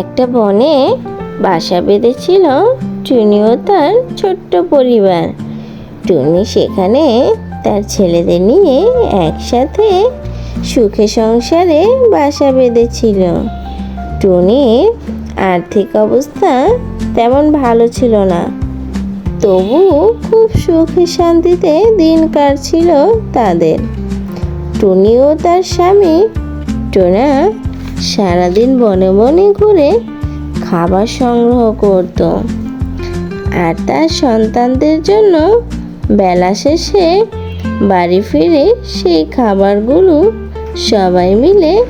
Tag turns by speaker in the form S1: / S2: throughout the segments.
S1: একটা বনে বাসা বেঁধেছিল টুনি ও তার ছোট্ট পরিবার। টুনি সেখানে তার ছেলেদের নিয়ে একসাথে সুখে সংসারে বাসা বেঁধেছিল। টুনির আর্থিক অবস্থা তেমন ভালো ছিল না। তবু খুব সুখে শান্তিতে দিন কাটছিল তাদের। টুনি ও তার স্বামী টোনা সারাদিন বনে বনে ঘুরে খাবার সংগ্রহ করত। আর তার সন্তানদের জন্য বেলা শেষে বাড়ি ফিরে সেই খাবারগুলো সবাই মিলে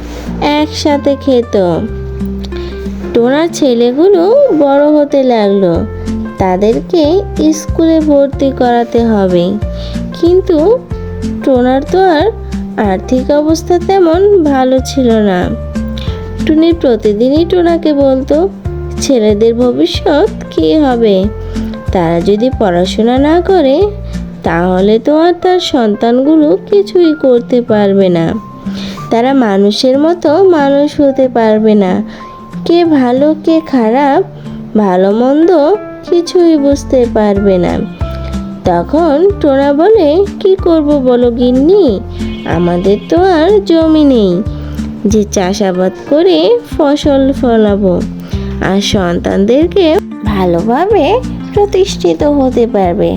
S1: একসাথে খেত। টোনার ছেলেগুলো বড় হতে লাগল। তাদেরকে স্কুলে ভর্তি করাতে হবে। কিন্তু টোনার তো আর আর্থিক অবস্থা তেমন ভালো ছিল না। টুনি প্রতিদিনই টোনাকে বলতো, ছেলেদের ভবিষ্যৎ কী হবে? তারা যদি পড়াশোনা না করে, তাহলে তো আর তার সন্তানগুলো কিছুই করতে পারবে না। তারা মানুষের মতো মানুষ হতে পারবে না। কে ভালো, কে খারাপ, ভালো, মন্দ কিছুই বুঝতে পারবে না। তখন টোনা বলে, কি করব বলো গিন্নি? আমাদের তো আর জমি নেই। যে চাষাবাদ করে ফসল ফলাবো। আর সন্তানদেরকে ভালোভাবে প্রতিষ্ঠিত হতে পারবে।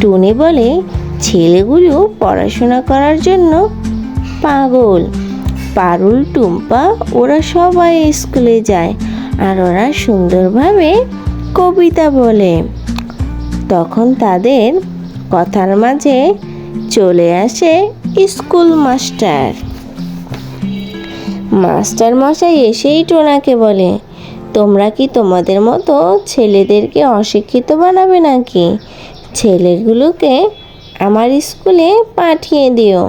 S1: টুনি বলে, ছেলেগুলো পড়াশোনা করার জন্য পাগল। পারুল, টুম্পা, ওরা সবাই স্কুলে যায় আর ওরা সুন্দরভাবে কবিতা বলে। তখন তাদের কথার মাঝে চলে আসে স্কুল মাস্টার। মাস্টার মশাই এসেই টোনাকে বলে, তোমরা কি তোমাদের মতো ছেলেদেরকে অশিক্ষিত বানাবে নাকি? ছেলেগুলোকে আমার স্কুলে পাঠিয়ে দিও।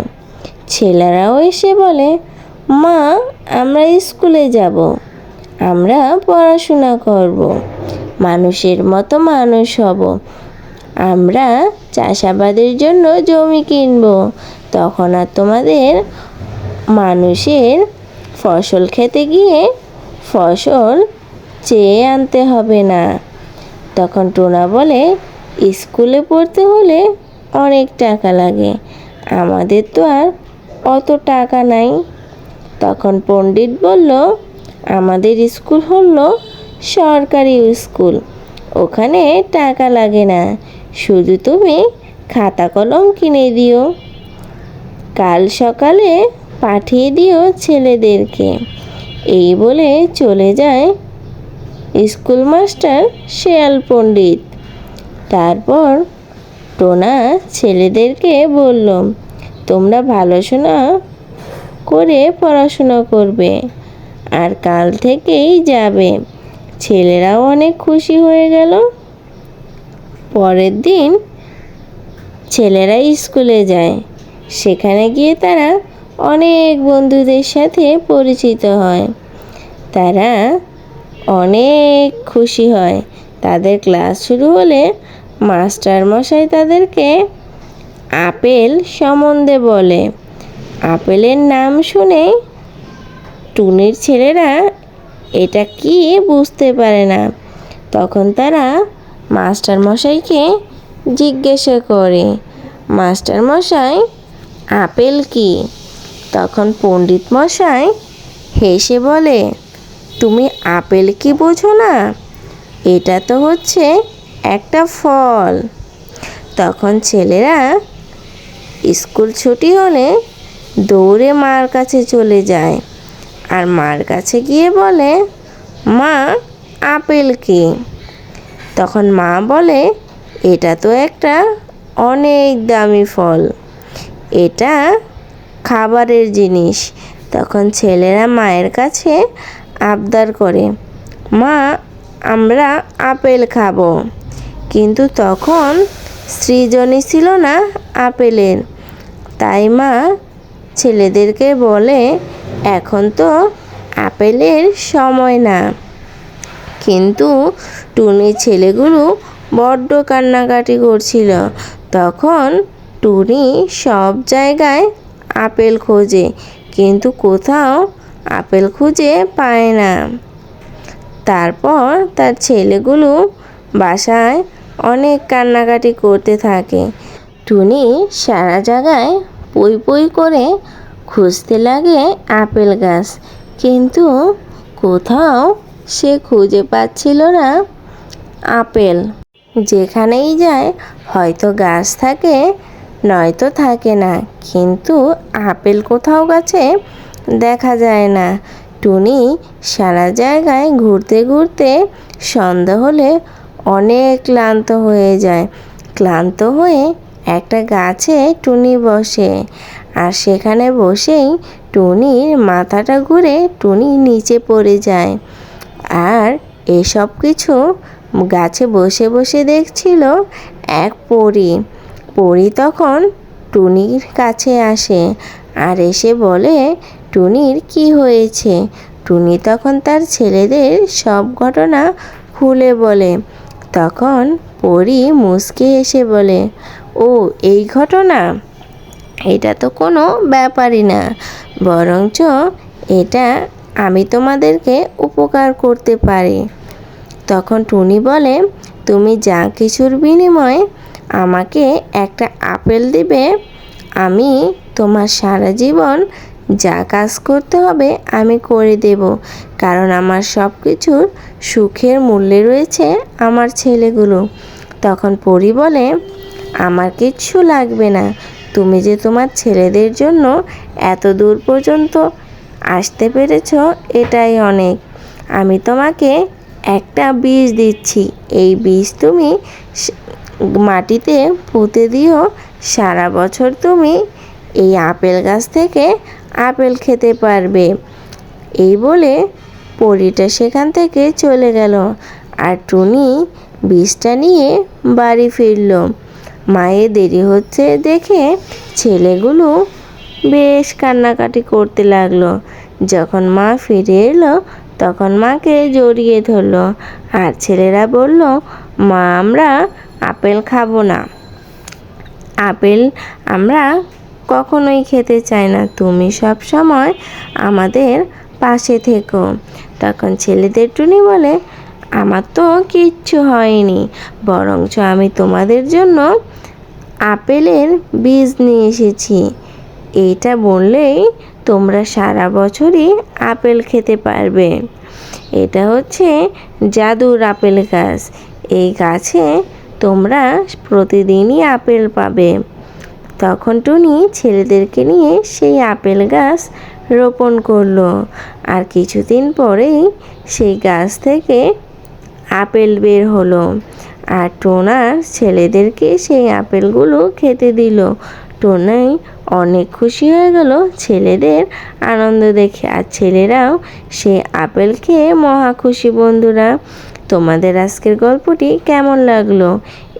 S1: ছেলেরাও এসে বলে, মা, আমরা স্কুলে যাব। আমরা পড়াশোনা করব। মানুষের মতো মানুষ হব। আমরা চাষাবাদের জন্য জমি কিনব। তখন আর তোমাদের মানুষের ফসল খেতে গিয়ে ফসল চেয়ে আনতে হবে না। তখন টোনা বলে, স্কুলে পড়তে হলে অনেক টাকা লাগে। আমাদের তো আর অত টাকা নাই। তখন পণ্ডিত বলল, আমাদের স্কুল হলো সরকারি স্কুল। ওখানে টাকা লাগে না। শুধু তুমি খাতা কলম কিনে দিও। কাল সকালে পাঠিয়ে দিও ছেলেদেরকে। এই বলে চলে যায় স্কুল মাস্টার শেয়াল পণ্ডিত। তারপর টোনা ছেলেদেরকে বলল, তোমরা ভালো শোনা করে পড়াশোনা করবে, আর কাল থেকেই যাবে। ছেলেরাও অনেক খুশি হয়ে গেল। পরের দিন ছেলেরা স্কুলে যায়। সেখানে গিয়ে তারা অনেক বন্ধুদের সাথে পরিচিত হয়। তারা অনেক খুশি হয়। তাদের ক্লাস শুরু হলে মাস্টার মশাই তাদেরকে আপেল সম্বন্ধে বলে। আপেলের নাম শুনে টুনির ছেলেরা এটা কি বুঝতে পারে না। তখন তারা মাস্টার মশাইকে জিজ্ঞাসা করে মাস্টার মশাই আপেল কি? তখন পণ্ডিত মশাই হেসে বলে, তুমি আপেল কি বোঝো না? এটা তো হচ্ছে একটা ফল। তখন ছেলেরা স্কুল ছুটি হলে দৌড়ে মার কাছে চলে যায় আর মার কাছে গিয়ে বলে, মা, আপেল কি? তখন মা বলে, এটা তো একটা অনেক দামি ফল। এটা খাবারের জিনিস। তখন ছেলেরা মায়ের কাছে আবদার করে, মা, আমরা আপেল খাব। কিন্তু তখন সৃজনী ছিল না আপেলের। তাই মা ছেলেদেরকে বলে, এখন তো আপেলের সময় না। কিন্তু টুনি ছেলেগুলো বড্ড কান্নাকাটি করছিল। তখন টুনি সব জায়গায় আপেল খোঁজে, কিন্তু কোথাও আপেল খুঁজে পায় না। তারপর তার ছেলেগুলো বাসায় অনেক কান্নাকাটি করতে থাকে। টুনি সারা জায়গায় পই পই করে খুঁজতে লাগে আপেল গাছ, কিন্তু কোথাও সে খুঁজে পাচ্ছিল না আপেল। যেখানেই যায় হয়তো গাছ থাকে নয়তো থাকে না। কিন্তু আপেল কোথাও গাছে দেখা যায় না। টুনি সারা জায়গায় ঘুরতে ঘুরতে সন্ধ্যা হলে অনেক ক্লান্ত হয়ে যায়। ক্লান্ত হয়ে একটা গাছে টুনি বসে আর সেখানে বসেই টুনির মাথাটা ঘুরে টুনি নিচে পড়ে যায়। আর এসব কিছু গাছে বসে বসে দেখছিল এক পরী। পরী তখন টুনির কাছে আসে আর এসে বলে, টুনির কি হয়েছে? টুনি তখন তার ছেলেদের সব ঘটনা খুলে বলে। তখন পরি মুসকে এসে বলে, ও, এই ঘটনা? এটা তো কোনো ব্যাপারই না। বরঞ্চ এটা আমি তোমাদেরকে উপকার করতে পারি। তখন টুনি বলে, তুমি যা কিছুর বিনিময়ে আমাকে একটা আপেল দিবে। আমি তোমার সারা জীবন যা কাজ করতে হবে আমি করে দেব। কারণ আমার সব কিছুর সুখের মূল্যে রয়েছে আমার ছেলেগুলো। তখন পরি বলে, আমার কিচ্ছু লাগবে না। তুমি যে তোমার ছেলেদের জন্য এত দূর পর্যন্ত আসতে পেরেছ, এটাই অনেক। আমি তোমাকে একটা বীজ দিচ্ছি। এই বীজ তুমি মাটিতে পুঁতে দিও। সারা বছর তুমি এই আপেল গাছ থেকে আপেল খেতে পারবে। এই বলে পরীটা সেখান থেকে চলে গেল আর টুনি বীজটা নিয়ে বাড়ি ফিরল। মায়ের দেরি হচ্ছে দেখে ছেলেগুলো বেশ কান্নাকাটি করতে লাগল। যখন মা ফিরে এলো, তখন মাকে জড়িয়ে ধরলো আর ছেলেরা বলল, মা, আমরা আপেল খাব না। আপেল আমরা কখনোই খেতে চাই না। তুমি সব সময় আমাদের পাশে থেকো। তখন ছেলেদের টুনি বলে, আমার তো কিচ্ছু হয়নি। বরঞ্চ আমি তোমাদের জন্য আপেলের বীজ নিয়ে এসেছি। এইটা বললেই তোমরা সারা বছরই আপেল খেতে পারবে। এটা হচ্ছে জাদুর আপেল গাছ। এই গাছে তোমরা প্রতিদিনই আপেল পাবে। তখন টুনি ছেলেদেরকে নিয়ে সেই আপেল গাছ রোপণ করল। আর কিছুদিন পরেই সেই গাছ থেকে আপেল বের হলো। আর টোনার ছেলেদেরকে সেই আপেলগুলো খেতে দিল। টোনাই অনেক খুশি হয়ে গেল ছেলেদের আনন্দ দেখে। আর ছেলেরাও সেই আপেল খেয়ে মহা খুশি বন্ধুরা। তোমাদের আজকের গল্পটি কেমন লাগল?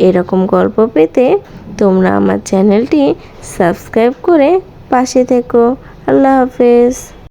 S1: এরকম গল্প পেতে তোমরা আমার চ্যানেলটি সাবস্ক্রাইব করে পাশে থেকো। আল্লাহ হাফেজ।